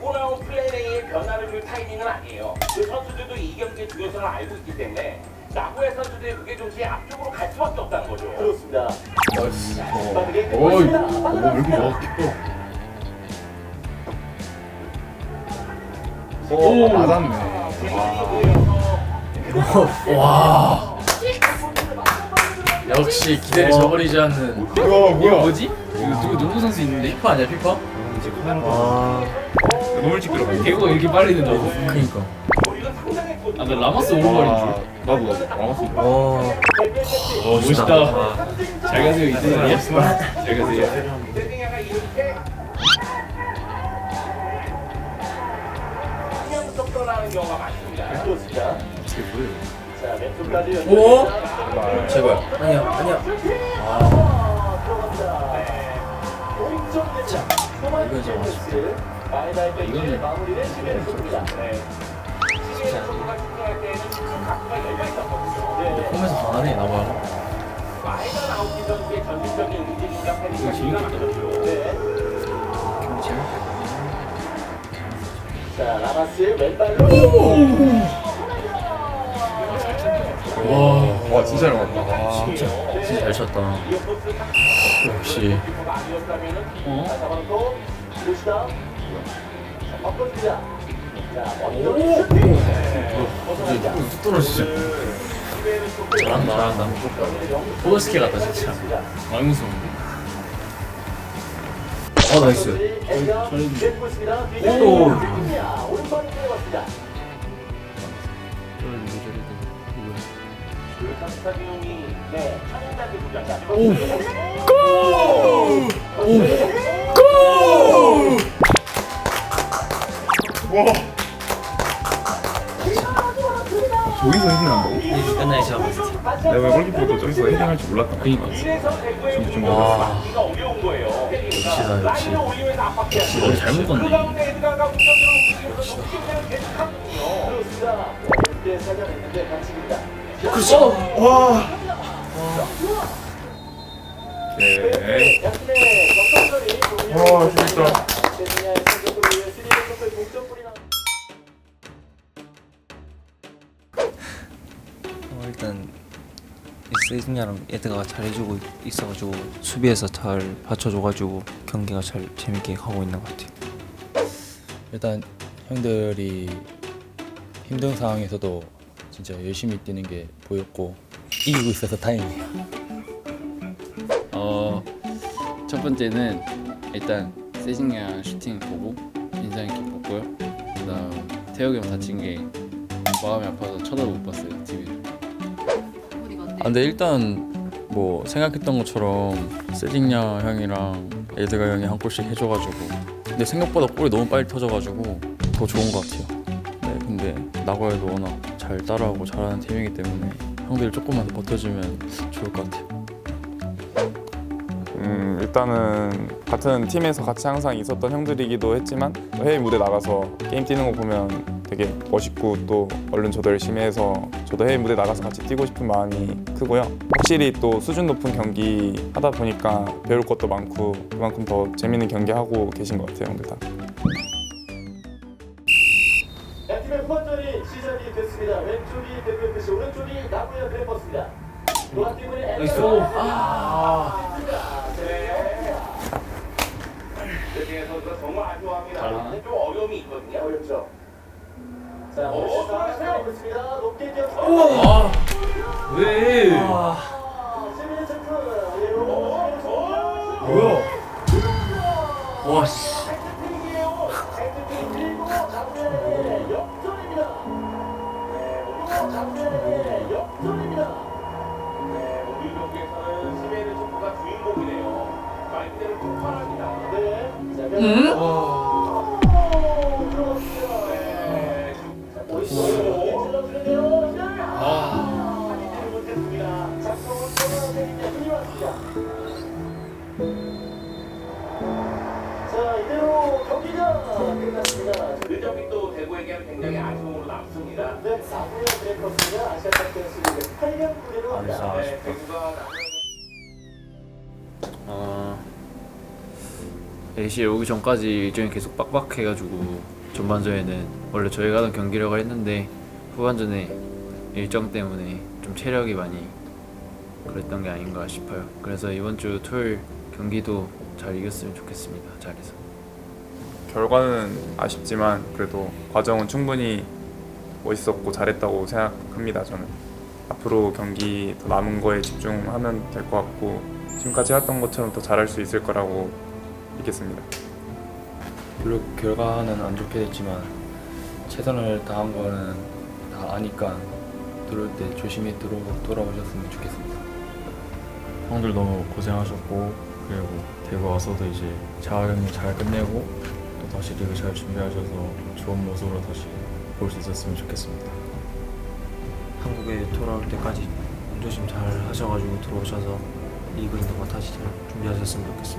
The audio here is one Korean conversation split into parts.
또 나온 플레이 A의 변화를 줄 타이밍은 아니에요. 그 선수들도 이 경기의 중요성을 알고 있기 때문에 나고야 선수들이 그게 좀씩 앞쪽으로 갈 수밖에 없다는 거죠. 그렇습니다. 어이, 어, 왜 이렇게 좋아? 오, 맞았네. 와. 역시 기대를 저버리지 않는. 이거 뭐야? 뭐지? 이거 누구 누구 선수 있는데? 피파 아니야 피파? 와. 너무 일찍 들어가. 개구가 이렇게 빨리 된다고? 그니까. 아, 나 라마스 오른발인 줄. 나도 나도 나왔어. 와. 멋있다. 잘 가세요 이승환이야. 잘 가세요. 자. 오? 자, 제발. 아니야 아니야. 아, 내차. 이건 좀 아쉽다. 이거는- 마무리를 시도해 줍니다. 네. 시즌 선수가 출전할 때는 큰 각도가 열려 있었거든요. 네. 홈에서 강하네 나와. 마이가 나오기 전에 전술적인 움직임과 패링이 기가 막혔죠. 네. 자, 라마스 왼발로. 와. 와, 진짜 잘 맞다. 와. 진짜 진짜 잘 쳤다. 역시. 어? 뚝 떨어지죠. 잘한다 잘한다. 포스케 같다 진짜. 많이 무서운데. 어 나이스. 엔가 내고 있습니다. 오. 오 내가 왜 골키퍼도 저기서 헤딩할 줄 몰랐다. 그니까. 이래서 대구의 좀- 좀 공격을 어려웠어. 거예요. 역시다, 역시. 역시 머리. 그 살려냈는데 반칙입니다. 그렇죠. 와. 정상적인 와, 재밌다. 어, 일단 세징야랑 에드가 잘해주고 있어가지고 수비에서 잘 받쳐줘가지고 경기가 잘 재밌게 가고 있는 것 같아요. 일단 형들이 힘든 상황에서도 진짜 열심히 뛰는 게 보였고 이기고 있어서 다행이에요. 어, 첫 번째는 일단 세징야 슈팅 보고 인상이 깊었고요. 그다음 태혁이 형 다친 게 마음이 아파서 쳐다도 못 봤어요 TV를. 아, 근데 일단 뭐 생각했던 것처럼 세징야 형이랑 에드가 형이 한 골씩 해줘가지고 근데 생각보다 골이 너무 빨리 터져가지고 더 좋은 것 같아요. 네, 근데 나고야도 워낙 잘 따라하고 잘하는 팀이기 때문에 형들이 조금만 더 버텨주면 좋을 것 같아요. 음, 일단은 같은 팀에서 같이 항상 있었던 형들이기도 했지만 해외 무대 나가서 게임 뛰는 거 보면 되게 멋있고 또 얼른 저도 열심히 해서 저도 해외 무대 나가서 같이 뛰고 싶은 마음이 크고요. 확실히 또 수준 높은 경기 하다 보니까 배울 것도 많고 그만큼 더 재밌는 경기 하고 계신 것 같아요, 형들 다. 양팀의 후반전이 시작이 됐습니다. 왼쪽이 대표 FC, 오른쪽이 나고야 그래퍼스입니다. 노란 팀은 엔가. 아. 선수가 정말 아쉬워합니다. 좀 어려움이 있거든요. 어렵죠. 자, 오, 좋았어요. 있습니다. 높게 뛰어. 아. 왜? 세미의 체크. 예, 요거 뭐야? 와 씨. 다. 자, 이대로 경기가 끝났습니다. 그 점이 또 대구에게는 굉장히 아쉬움으로 남습니다. 네, 나고야 브레이커스가 아시아 챔피언스 리그 8강 구대로 합니다. 네, 대구가 아 AC에 오기 전까지 일정이 계속 빡빡해가지고 전반전에는 원래 저희가 하던 경기력을 했는데 후반전에 일정 때문에 좀 체력이 많이 그랬던 게 아닌가 싶어요. 그래서 이번 주 토요일 경기도 잘 이겼으면 좋겠습니다. 잘해서. 결과는 아쉽지만 그래도 과정은 충분히 멋있었고 잘했다고 생각합니다. 저는 앞으로 경기 더 남은 거에 집중하면 될 것 같고 지금까지 했던 것처럼 더 잘할 수 있을 거라고 믿겠습니다. 비록 결과는 안 좋게 됐지만 최선을 다한 거는 다 아니까 들어올 때 조심히 들어, 돌아오셨으면 좋겠습니다. 형들 너무 고생하셨고 그리고 대구 와서도 이제 자가격리 잘 끝내고 또 다시 리그 잘 준비하셔서 좋은 모습으로 다시 볼 수 있었으면 좋겠습니다. 한국에 돌아올 때까지 조심 잘 하셔가지고 들어오셔서 리그 있는 거 다시 잘 준비하셨으면 좋겠습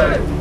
Aye.